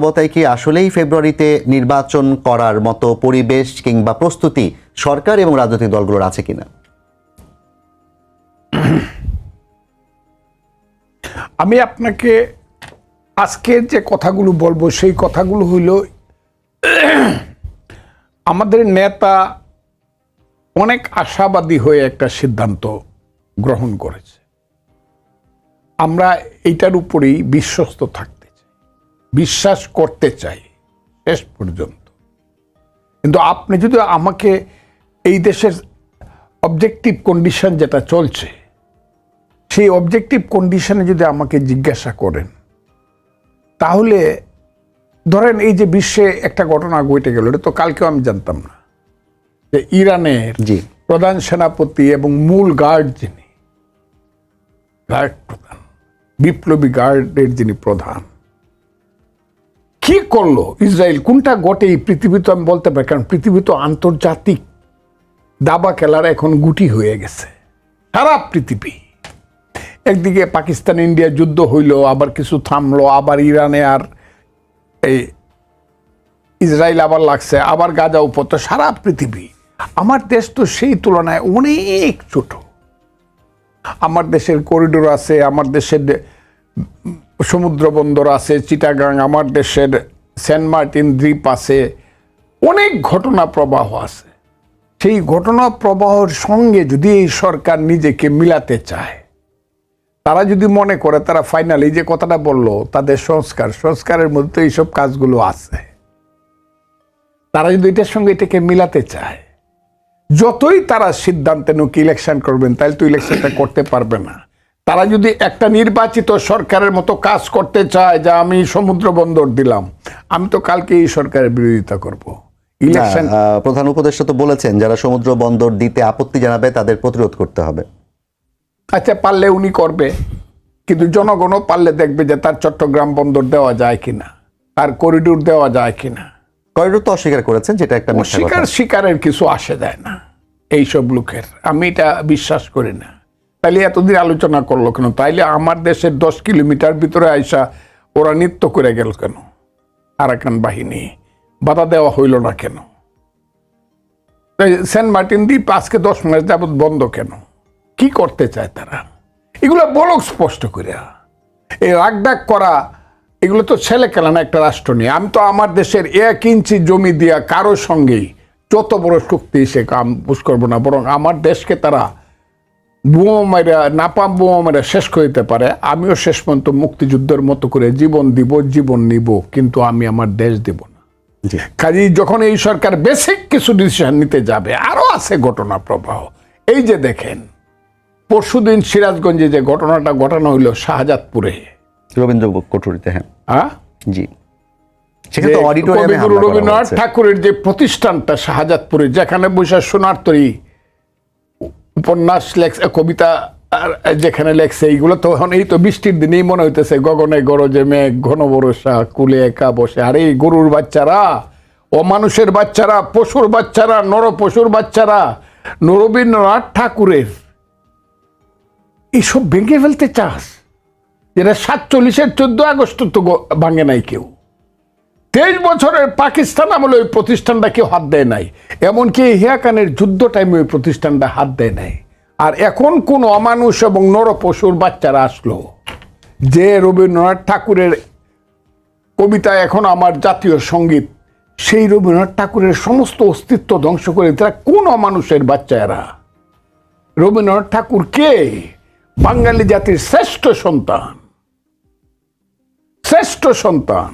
বাস্তবতায় কি আসলেই ফেব্রুয়ারিতে নির্বাচন করার মতো পরিবেশ কিংবা প্রস্তুতি সরকার এবং রাজনৈতিক দলগুলোর আছে কিনা? আমি আপনাকে আজকের যে কথাগুলো বলব, সেই কথাগুলো হইল, আমাদের নেতা অনেক আশাবাদী হয়ে একটা সিদ্ধান্ত গ্রহণ করেছে। আমরা এইটার উপরেই বিশ্বস্ত চাই বিশ্বাস করতে চাই শেষ পর্যন্ত কিন্তু আপনি যদি আমাকে এই দেশের অবজেক্টিভ কন্ডিশন যেটা চলছে সেই অবজেক্টিভ কন্ডিশনে যদি আমাকে জিজ্ঞাসা করেন তাহলে ধরেন এই যে বিশ্বে একটা ঘটনা ঘটে গেল এটা তো কালকেও আমি জানতাম না যে ইরানের জি। প্রধান সেনাপতি এবং মূল গার্ড যিনি গার্ড প্রধান বিপ্লবী গার্ডের যিনি প্রধান কি করল ইসরায়েল? কোনটা ঘটে এই পৃথিবী তো আমি বলতে পারি, কারণ পৃথিবী তো আন্তর্জাতিক। দাবা খেলার এখন গুটি হয়ে গেছে। সারা পৃথিবী। একদিকে পাকিস্তান, ইন্ডিয়া যুদ্ধ হইল, আবার কিছু থামলো, আবার ইরানে আর এই ইসরায়েল আবার লাগছে, আবার গাজা উপত্য সারা পৃথিবী। আমার দেশ তো সেই তুলনায় অনেক ছোট। আমার দেশের করিডোর আছে, আমার দেশের সমুদ্র বন্দর আছে, চিটাগাং, আমার দেশের সেন্ট মার্টিন দ্বীপ আছে, অনেক ঘটনা প্রবাহ আছে। সেই ঘটনা প্রবাহের সঙ্গে যদি এই সরকার নিজেকে মিলাতে চায়, তারা যদি মনে করে, তারা ফাইনালি যে কথাটা বলল, তাদের সংস্কার, সংস্কারের মধ্যে এইসব কাজগুলো আছে। তারা যদি এটার সঙ্গে এটাকে মিলাতে চায়, যতই তারা সিদ্ধান্তে নোক ইলেকশন করবেন, তাহলে তো ইলেকশনটা করতে পারবে না। তারা যদি একটা নির্বাচিত সরকারের মতো কাজ করতে চায় যা আমি সমুদ্র বন্দর দিলাম আমি তো কালকে এই সরকারের বিরোধিতা করব। ইলেকশন প্রধান উপদেষ্টা তো বলেছেন যারা সমুদ্র বন্দর দিতে আপত্তি জানাবে তাদের প্রতিরোধ করতে হবে। আচ্ছা পারলে উনি করবে কিন্তু জনগণও পারলে দেখবে যে তার চট্টগ্রাম বন্দর দেওয়া যায় কিনা তার করিডোর দেওয়া যায় কিনা। করিডোর তো অস্বীকার করেছেন যেটা একটা শিকার শিকারের কিছু আসে দেয় না এইসব লোকের। আমি এটা বিশ্বাস করি না। তাইলে এতদিন আলোচনা করল কেন? তাইলে আমার দেশের দশ কিলোমিটার ভিতরে আইসা ওরা নৃত্য করে গেল কেন? আরাকান বাহিনী, বাধা দেওয়া হইল না কেন? সেন্ট মার্টিন দ্বীপ আজকে দশ মাস যাবত বন্ধ কেন? কি করতে চায় তারা? এগুলো বলক স্পষ্ট করে এই রাগডাক করা, এগুলো তো ছেলে খেলা না একটা রাষ্ট্র নিয়ে। আমি তো আমার দেশের এক ইঞ্চি জমি দিয়া কারও সঙ্গেই যত বড় শক্তি সে কাম বুঝ করব না, বরং আমার দেশকে তারা বোমা মেরা নাপাম বোমা মেরা শেষ করে দিতে পারে। আমিও শেষ পর্যন্ত মুক্তিযুদ্ধের মতো করে জীবন দিব জীবন নিব কিন্তু আমি আমার দেশ দিব না। জি। কাজেই যখন এই সরকার বেসিক কিছু ডিসিশন নিতে যাবে আরও আছে ঘটনা প্রবাহ। এই যে দেখেন পরশুদিন সিরাজগঞ্জে যে ঘটনাটা ঘটানো হইল শাহজাদপুরে। রবীন্দ্র কটুরিতে হ্যাঁ। হ্যাঁ? জি। রবীন্দ্রনাথ ঠাকুরের যে প্রতিষ্ঠানটা শাহজাদপুরে যেখানে বসে সোনার তরী উপন্যাস লেখছে, কবিতা, আর যেখানে লেখছে এইগুলো তো এখন এই তো বৃষ্টির দিনেই মনে হইতেছে, গগনে গরজে মেঘ ঘন বরসা কুলে একা বসে। আরে গরুর বাচ্চারা, অমানুষের বাচ্চারা, পশুর বাচ্চারা নর পশুর বাচ্চারা রবীন্দ্রনাথ ঠাকুরের এইসব ভেঙে ফেলতে চাস? যেটা সাতচল্লিশের চোদ্দ আগস্ট তো ভাঙে নাই কেউ। তেইশ বছরের পাকিস্তান আমলে ওই প্রতিষ্ঠানটা কেউ হাত দেয় নাই। এমনকি হিয়াকানের যুদ্ধ টাইমে ওই প্রতিষ্ঠানটা হাত দেয় নাই। আর এখন কোন অমানুষ এবং নর পশুর বাচ্চারা আসলো। যে রবীন্দ্রনাথ ঠাকুরের কবিতা এখন আমার জাতীয় সংগীত, সেই রবীন্দ্রনাথ ঠাকুরের সমস্ত অস্তিত্ব ধ্বংস করে তারা কোন অমানুষের বাচ্চা এরা রবীন্দ্রনাথ ঠাকুর কে? বাঙালি জাতির শ্রেষ্ঠ সন্তান। শ্রেষ্ঠ সন্তান।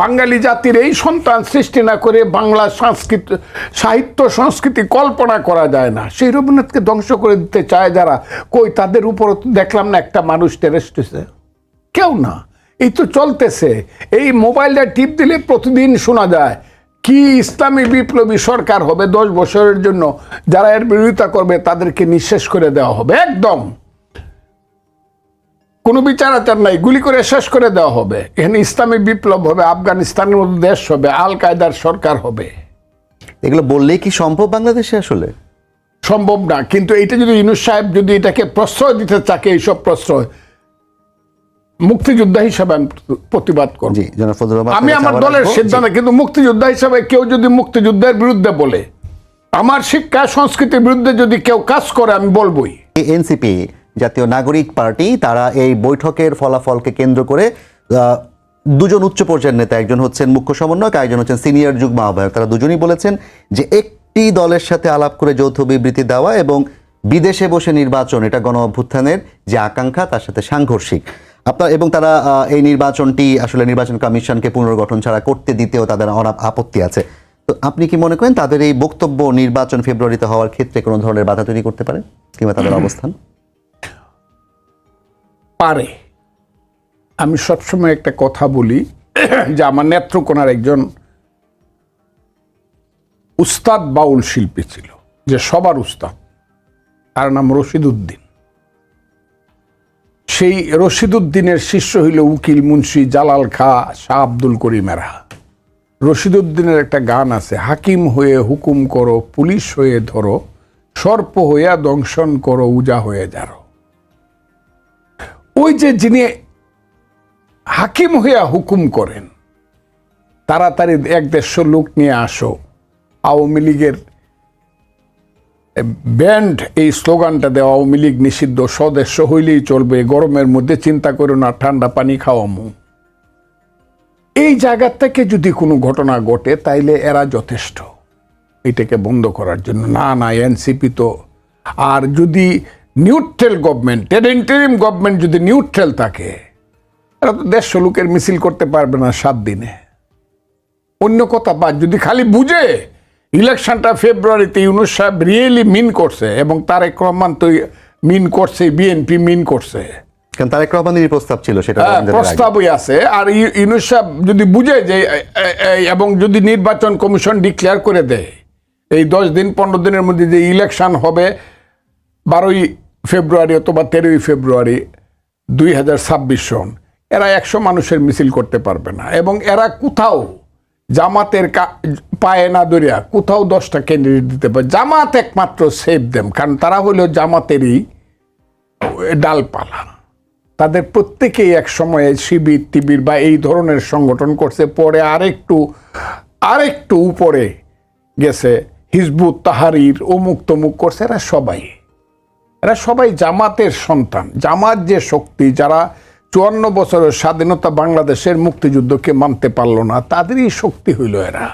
বাঙালি জাতির এই সন্তান সৃষ্টি না করে বাংলা সংস্কৃতি, সাহিত্য, সংস্কৃতি কল্পনা করা যায় না। সেই রবীন্দ্রনাথকে ধ্বংস করে দিতে চায় যারা, কই তাদের উপর দেখলাম না একটা মানুষ টেরেস্ট হয়েছে। কেউ না। এই তো চলতেছে। এই মোবাইলটা টিপ দিলে প্রতিদিন শোনা যায়, কি ইসলামী বিপ্লবী সরকার হবে দশ বছরের জন্য, যারা এর বিরোধিতা করবে তাদেরকে নিঃশেষ করে দেওয়া হবে। একদম। কোনো বিচার আচার নাই গুলি করে শেষ করে দেওয়া হবে। এখানে ইসলামী বিপ্লব হবে আফগানিস্তানের মতো দেশ হবে আল কায়দার সরকার হবে। এগুলো বললেই কি সম্ভব বাংলাদেশে আসলে? সম্ভব না কিন্তু এটা যদি ইনুস সাহেব যদি এটাকে প্রশ্রয় দিতে থাকে এইসব প্রশ্রয় মুক্তিযোদ্ধা হিসাবে আমি প্রতিবাদ করব। রহমান আমি আমার দলের সিদ্ধান্ত কিন্তু মুক্তিযোদ্ধা হিসাবে কেউ যদি মুক্তিযুদ্ধের বিরুদ্ধে বলে আমার শিক্ষা সংস্কৃতির বিরুদ্ধে যদি কেউ কাজ করে আমি বলবোই। এনসিপি জাতীয় নাগরিক পার্টি তারা এই বৈঠকের ফলাফলকে কেন্দ্র করে দুজন উচ্চ পর্যায়ের নেতা একজন হচ্ছেন মুখ্য সমন্বয়ক একজন হচ্ছেন সিনিয়র যুগ্ম আহ্বায়ক। তারা দুজনই বলেছেন যে একটি দলের সাথে আলাপ করে যৌথ বিবৃতি দেওয়া এবং বিদেশে বসে নির্বাচন এটা গণ অভ্যুত্থানের যে আকাঙ্ক্ষা তার সাথে সাংঘর্ষিক। আপনার এবং তারা এই নির্বাচনটি আসলে নির্বাচন কমিশনকে পুনর্গঠন ছাড়া করতে দিতেও তাদের অনাপ আপত্তি আছে। তো আপনি কি মনে করেন তাদের এই বক্তব্য নির্বাচন ফেব্রুয়ারিতে হওয়ার ক্ষেত্রে কোনো ধরনের বাধা তৈরি করতে পারে কিংবা তাদের অবস্থান? পারে। আমি সবসময় একটা কথা বলি যে আমার নেত্রকোনার একজন উস্তাদ বাউল শিল্পী ছিল, যে সবার উস্তাদ। তার নাম রশিদ উদ্দিন সেই রশিদ উদ্দিনের শিষ্য হইল উকিল, মুন্সি, জালাল খা, শাহ আব্দুল করিমেরা রশিদ উদ্দিনের একটা গান আছে, হাকিম হয়ে হুকুম করো, পুলিশ হয়ে ধরো, সর্প হইয়া দংশন করো, উজা হয়ে যারো ওই যে যিনি হাকিম হইয়া হুকুম করেন, তাড়াতাড়ি এক দেড়শো লোক নিয়ে আসো। আওয়ামী লীগের ব্যান্ড এই স্লোগানটা দেওয়া আওয়ামী লীগ নিষিদ্ধ সদস্য হইলেই চলবে, গরমের মধ্যে চিন্তা করো না, ঠান্ডা পানি খাওয়ামু এই জায়গা থেকে যদি কোনো ঘটনা ঘটে, তাইলে এরা যথেষ্ট। এটাকে বন্ধ করার জন্য। না না, এনসিপি তো আর যদি নিউট্রেল গভর্নমেন্ট ইন্টারিম গভর্নমেন্ট যদি নিউট্রেল থাকে এরা তো দেড়শো লোকের মিছিল করতে পারবে না সাত দিনে। অন্য কথা বাদ যদি খালি বুঝে ইলেকশনটা ফেব্রুয়ারিতে ইউনুস সাহেব রিয়েলি মিন করছে এবং তারেক রহমান তো মিন করছে বিএনপি মিন করছে। কারণ তারেক রহমানেরই প্রস্তাব ছিল সেটা হ্যাঁ, প্রস্তাবই আছে। আর ইউনুস সাহেব যদি বুঝে যে এবং যদি নির্বাচন কমিশন ডিক্লেয়ার করে দেয় এই দশ দিন পনেরো দিনের মধ্যে যে ইলেকশন হবে বারোই ফেব্রুয়ারি অথবা তেরোই ফেব্রুয়ারি দুই হাজার ছাব্বিশ সন, এরা একশো মানুষের মিছিল করতে পারবে না। এবং এরা কোথাও জামাতের পায়ে না দরিয়া কোথাও দশটা ক্যান্ডিডেট দিতে পারে। জামাত একমাত্র সেভ দেম কারণ তারা হলো জামাতেরই ডালপালা। তাদের প্রত্যেকেই এক সময়ে শিবির টিবির বা এই ধরনের সংগঠন করছে, পরে আরেকটু আরেকটু উপরে গেছে। হিজবুত তাহারির অমুক তমুক করছে, এরা সবাই। এরা সবাই জামাতের সন্তান। জামাত যে শক্তি, যারা চুয়ান্ন বছরের স্বাধীনতা বাংলাদেশের মুক্তিযুদ্ধকে মানতে পারল না, তাদেরই শক্তি হইল এরা।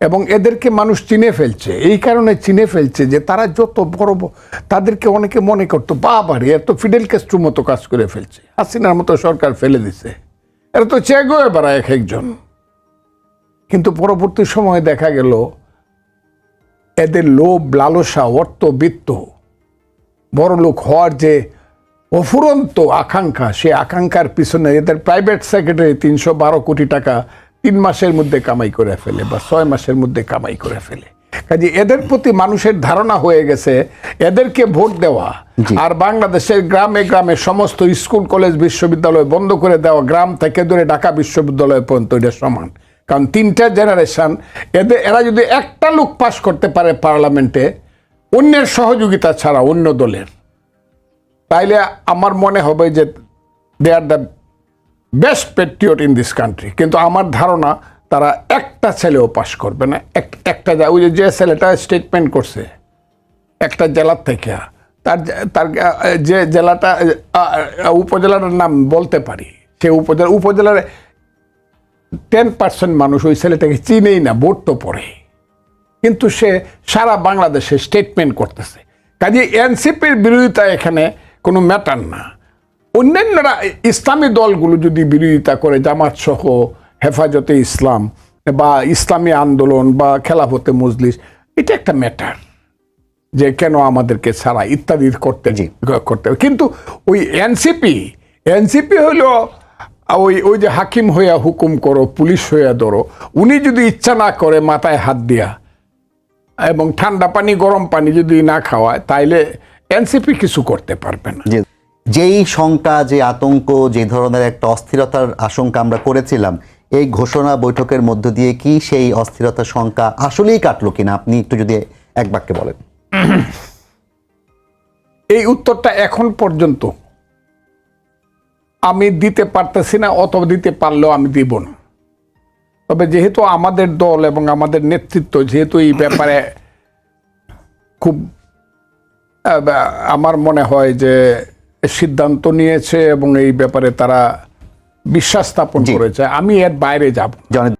এবং এদেরকে মানুষ চিনে ফেলছে। এই কারণে চিনে ফেলছে যে তারা যত বড় তাদেরকে অনেকে মনে করতো বাবারে এত ফিডেল কেস্ট্রু মতো কাজ করে ফেলছে। হাসিনার মতো সরকার ফেলে দিছে। এরা তো চেগোয়ে বেড়ায় এক একজন। কিন্তু পরবর্তী সময়ে দেখা গেল, এদের লোভ, লালসা অর্থ বৃত্ত বড় লোক হওয়ার যে অফুরন্ত আকাঙ্ক্ষা সে আকাঙ্ক্ষার পিছনে এদের প্রাইভেট সেক্রেটারি তিনশো বারো কোটি টাকা তিন মাসের মধ্যে কামাই করে ফেলে বা ছয় মাসের মধ্যে কামাই করে ফেলে। কাজে এদের প্রতি মানুষের ধারণা হয়ে গেছে এদেরকে ভোট দেওয়া আর বাংলাদেশের গ্রামে গ্রামে সমস্ত স্কুল কলেজ বিশ্ববিদ্যালয় বন্ধ করে দেওয়া গ্রাম থেকে ধরে ঢাকা বিশ্ববিদ্যালয় পর্যন্ত এটা সমান। কারণ তিনটা জেনারেশন এদের এরা যদি একটা লোক পাস করতে পারে পার্লামেন্টে অন্যের সহযোগিতা ছাড়া অন্য দলের। তাইলে আমার মনে হবে যে they are the best patriot in this country কিন্তু আমার ধারণা তারা একটা ছেলেও পাশ করবে না। এক- একটা ওই যে- ছেলেটা স্টেটমেন্ট করছে, একটা জেলার থেকে, তার তার যে জেলাটা উপজেলাটার নাম বলতে পারি, সে উপজেলা উপজেলার টেন পার্সেন্ট মানুষ ওই ছেলেটাকে চিনেই না, ভোট তো পড়ে। কিন্তু সে সারা বাংলাদেশে স্টেটমেন্ট করতেছে। কাজে এনসিপির বিরোধিতা এখানে কোনো ম্যাটার না। অন্যান্যরা ইসলামী দলগুলো যদি বিরোধিতা করে জামাত সহ হেফাজতে ইসলাম বা ইসলামী আন্দোলন বা খেলাফতে মজলিস এটা একটা ম্যাটার যে কেন আমাদেরকে ছাড়া ইত্যাদি করতে করতে হবে। কিন্তু ওই এনসিপি এনসিপি হলো ওই ওই যে হাকিম হইয়া হুকুম করো পুলিশ হইয়া ধরো উনি যদি ইচ্ছা না করে মাথায় হাত দিয়া এবং ঠান্ডা পানি গরম পানি যদি না খাওয়ায় তাইলে এনসিপি কিছু করতে পারবে না। যে যেই শঙ্কা যে আতঙ্ক যে ধরনের একটা অস্থিরতার আশঙ্কা আমরা করেছিলাম এই ঘোষণা বৈঠকের মধ্য দিয়ে কি সেই অস্থিরতার শঙ্কা আসলেই কাটলো কিনা? আপনি একটু যদি এক বাক্যে বলেন। এই উত্তরটা এখন পর্যন্ত আমি দিতে পারতেছি না অথবা দিতে পারলেও আমি দিব না। তবে যেহেতু আমাদের দল এবং আমাদের নেতৃত্ব যেহেতু এই ব্যাপারে খুব আমার মনে হয় যে সিদ্ধান্ত নিয়েছে এবং এই ব্যাপারে তারা বিশ্বাস স্থাপন করেছে আমি এর বাইরে যাব